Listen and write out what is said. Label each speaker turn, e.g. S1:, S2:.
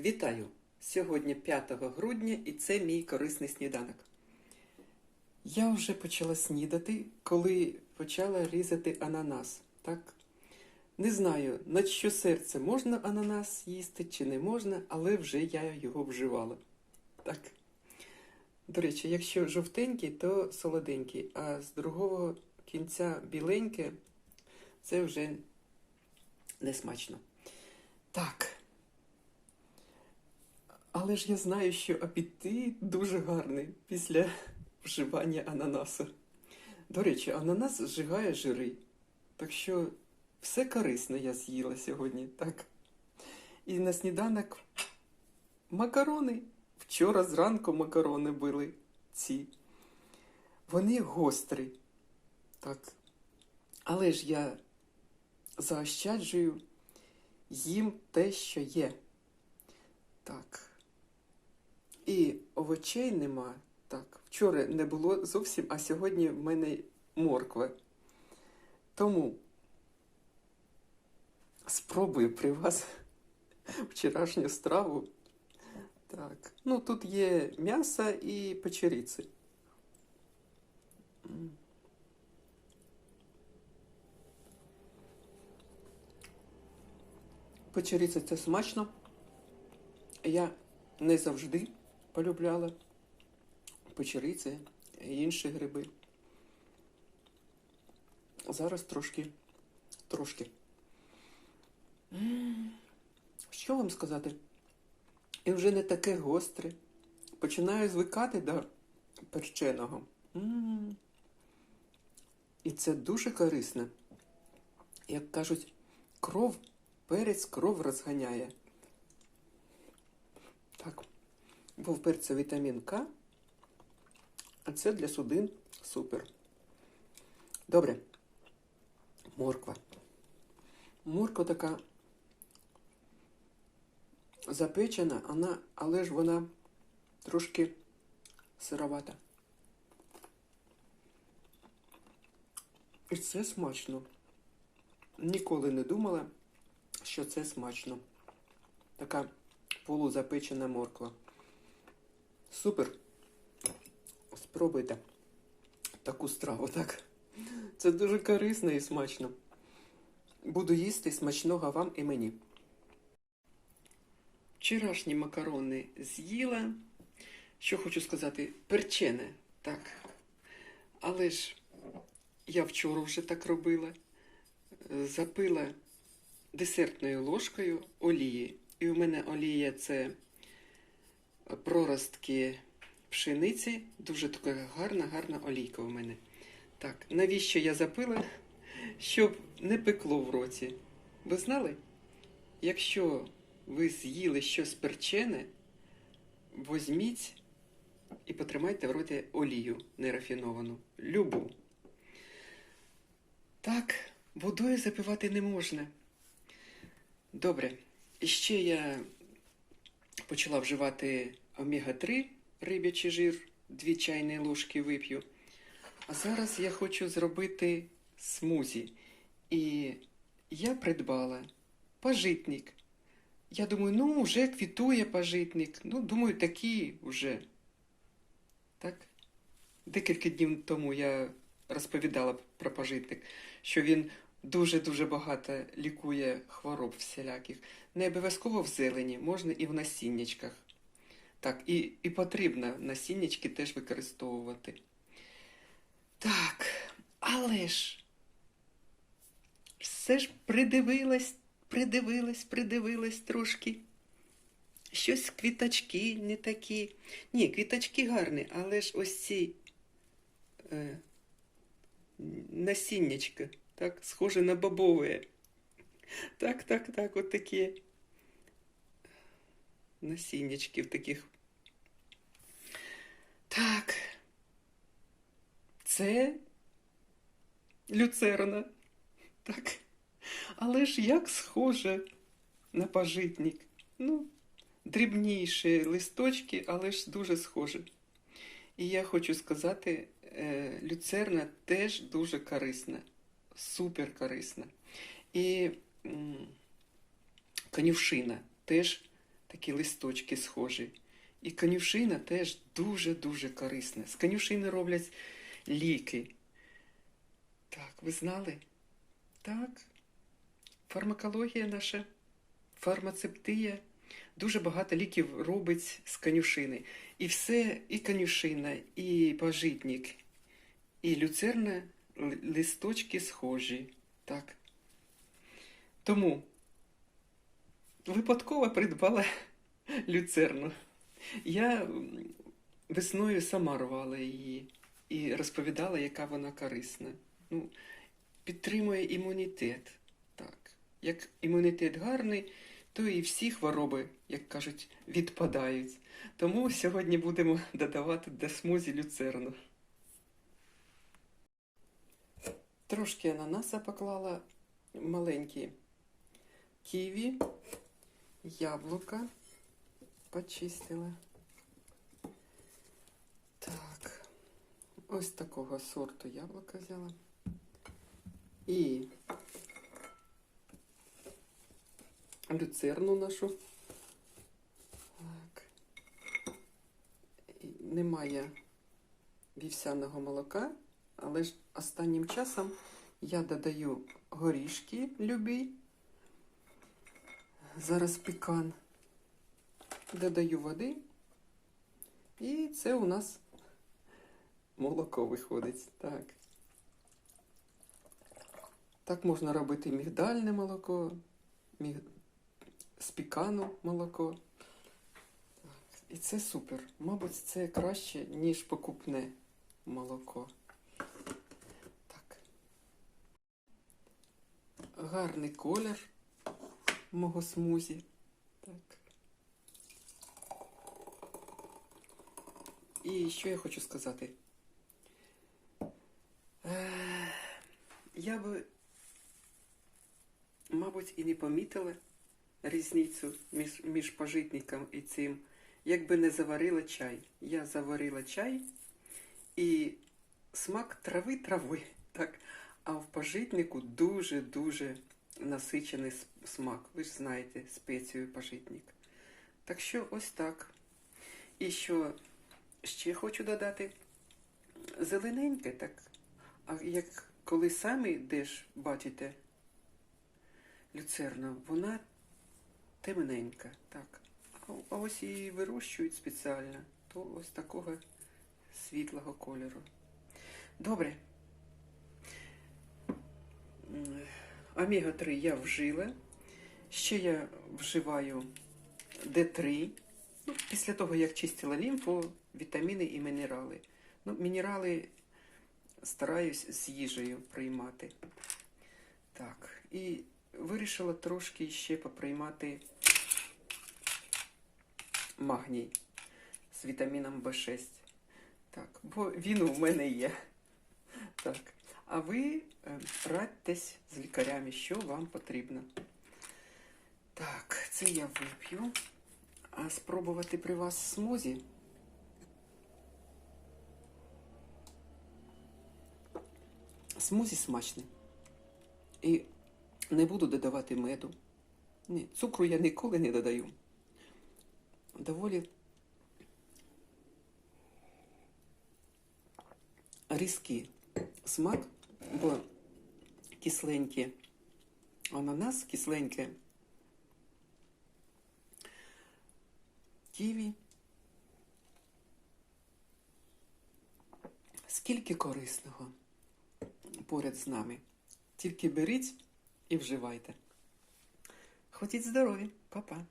S1: Вітаю! Сьогодні 5 грудня і це мій корисний сніданок. Я вже почала снідати, коли почала різати ананас. Так? Не знаю, на що серце можна ананас їсти чи не можна, але вже я його вживала. Так. До речі, якщо жовтенький, то солоденький, а з другого кінця біленьке це вже не смачно. Так. Але ж я знаю, що апетит дуже гарний після вживання ананасу. До речі, ананас зжигає жири. Так що все корисне я з'їла сьогодні, так. І на сніданок макарони. Вчора зранку макарони були ці. Вони гострі. Так. Але ж я заощаджую їм те, що є. Так. І овочей нема. Так, вчора не було зовсім, а сьогодні в мене морква. Тому спробую при вас вчорашню страву. Так. Ну, тут є м'ясо і печеріці. Печеріця це смачно. Я не завжди полюбляла печериці і інші гриби. Зараз трошки, трошки. Що вам сказати? І вже не таке гостре. Починаю звикати до перченого. І це дуже корисно. Як кажуть, кров, перець кров розганяє. Так, бо в перці вітамін К, а це для судин супер. Добре. Морква. Морква така запечена, вона, але ж вона трошки сировата. І це смачно. Ніколи не думала, що це смачно. Така полузапечена морква. Супер. Спробуйте таку страву, так? Це дуже корисно і смачно. Буду їсти смачного вам і мені. Вчорашні макарони з'їла. Що хочу сказати, перчене, так. Але ж я вчора вже так робила. Запила десертною ложкою олії. І у мене олія це проростки пшениці. Дуже така гарна, гарна олійка у мене. Так, навіщо я запила? Щоб не пекло в роті. Ви знали? Якщо ви з'їли щось перчене, возьміть і потримайте в роті олію нерафіновану. Любу. Так, водою запивати не можна. Добре. І ще я почала вживати омега-3 рибячий жир, дві чайні ложки вип'ю. А зараз я хочу зробити смузі. І я придбала пажитник. Я думаю, ну, вже квітує пажитник. Ну, думаю, такий вже. Так? Декілька днів тому я розповідала про пажитник, що він дуже-дуже багато лікує хвороб всіляких. Не обов'язково в зелені, можна і в насіннячках. Так, і, і потрібно насіннячки теж використовувати. Так, але ж все ж придивилась, придивилась, придивилась трошки. Щось квіточки не такі. Ні, квіточки гарні, але ж ось ці е, насіннячка, так, схоже на бобове. Так, так, так, от такі насіннячки в таких. Так. Це люцерна. Так. Але ж як схоже на пажитник. Ну, дрібніші листочки, але ж дуже схоже. І я хочу сказати, е, люцерна теж дуже корисна, супер корисна. І конюшина теж такі листочки схожі. І конюшина теж дуже-дуже корисна. З конюшини роблять ліки. Так, ви знали? Так. Фармакологія наша, фармацептія. Дуже багато ліків робить з конюшини. І все, і конюшина, і пожитник, і люцерна листочки схожі. Так. Тому випадково придбала люцерну. Я весною сама рвала її і розповідала, яка вона корисна. Ну, підтримує імунітет. Так. Як імунітет гарний, то і всі хвороби, як кажуть, відпадають. Тому сьогодні будемо додавати до смузі люцерну. Трошки ананаса поклала маленькі ківі, яблука почистила. Так, ось такого сорту яблука взяла. І люцерну нашу. Так. Немає вівсяного молока, але ж останнім часом я додаю горішки любі. Зараз пікан. Додаю води. І це у нас молоко виходить. Так. Так можна робити мігдальне молоко, міг... з молоко. І це супер. Мабуть, це краще, ніж покупне молоко. Так. Гарний колір мого смузі. Так. І що я хочу сказати? Е, Я би, мабуть, і не помітила різницю між, між пожитником і цим, якби не заварила чай. Я заварила чай і смак трави трави. Так. А в пожитнику дуже-дуже насичений смак. Ви ж знаєте спецію пожитник. Так що ось так. І що ще хочу додати. Зелененьке, так. А як коли самі йдеш, бачите, люцерна, вона темненька, так. А ось її вирощують спеціально, то ось такого світлого кольору. Добре. М, Омега-3 я вжила. Ще я вживаю Д3. Ну, після того, як чистила лімфу, вітаміни і мінерали. Ну, мінерали стараюсь з їжею приймати. Так, і вирішила трошки ще поприймати магній з вітаміном В6. Так, бо він у мене є. Так. А ви е, радьтесь з лікарями, що вам потрібно. Так, це я вип'ю. А спробувати при вас смузі? Смузі смачне. І не буду додавати меду. Ні, цукру я ніколи не додаю. Доволі різкий смак, бо кисленькі ананас, кисленьке ківі. Скільки корисного поряд з нами. Тільки беріть і вживайте. Ходіть здорові, Па-па.